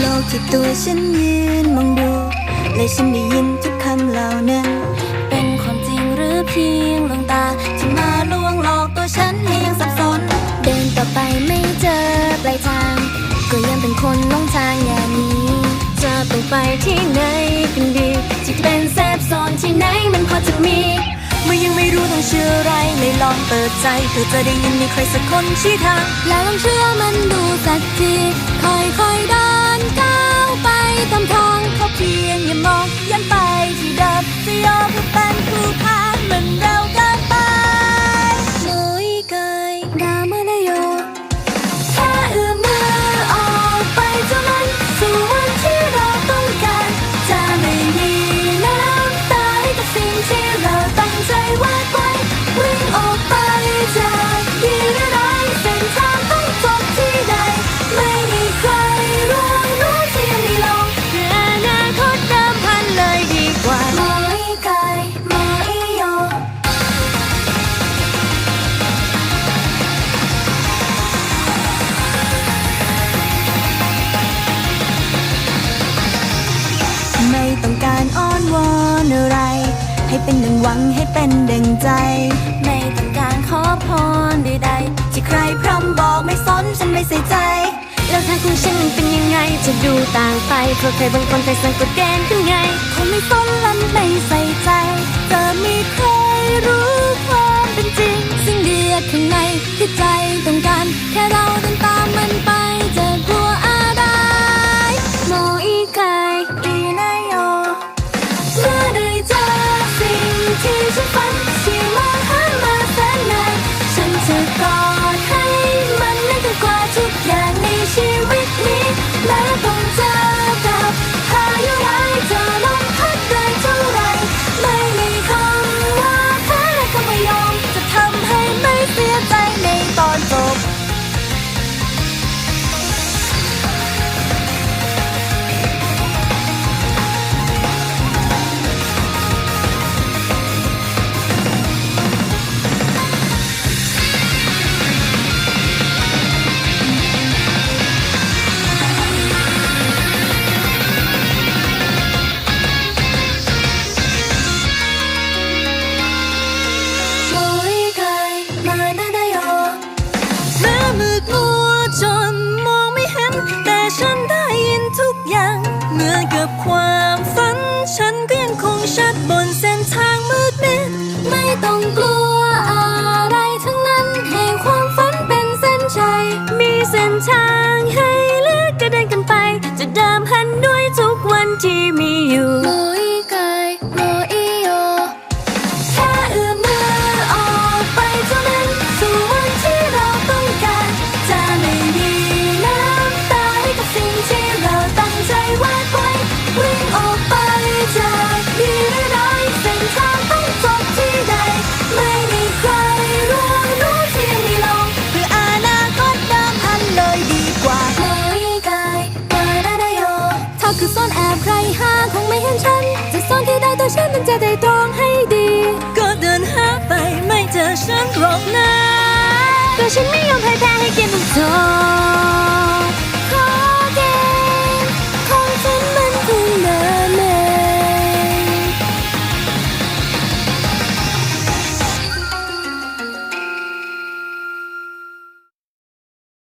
โลกที่ตัวฉันยืนมองดู และฉันได้ยินทุกคำเหล่านั้น เป็นความจริงหรือเพียงลวงตา ที่มาลวงหลอกตัวฉันให้ยังสับสน เดินต่อไปไม่เจอปลายทาง ก็ยังเป็นคนลงทางอย่างนี้ จะต้องไปที่ไหนกันดีที่เป็นแซฟโซนที่ไหนมันพอจะมี เมื่อยังไม่รู้ต้องเชื่ออะไรเลยลองเปิดใจเพื่อจะได้ยินมีใครสักคนชี้ทาง แล้วลองเชื่อมันดูสักทีค่อยๆเดินก้าวไปตามทางเขาเพียงอย่ามองย้อนไป ต้องการอ้อนวอนอะไร ให้เป็นดังหวังให้เป็นดังใจ ไม่ต้องการขอพรใดๆที่ใครพร่ำบอกไม่สนฉันไม่ใส่ใจแล้วทางของฉันมันเป็นยังไงจะดูต่างไปเพราะใครบางคนใครสังกฎเกณฑ์ขึ้นไงคงไม่สนและไม่ใส ดบนเส้นทางมืดมิด ไม่ต้องกลัวอะไรทั้งนั้นให้ความฝันเป็นเส้นชัย มีเส้นทางให้เลือกก็เดินกันไป จะเดิมพันด้วยทุกวันที่มีอยู่ หาคงไม่เห็นฉัน จะซ่อนที่ใดตัวฉันมันจะได้ตรองให้ดี ก็เดินหาไปไม่เจอฉันหรอกนะแต่ฉันไม่ยอมแพ้แพ้ให้เกมต้องจบ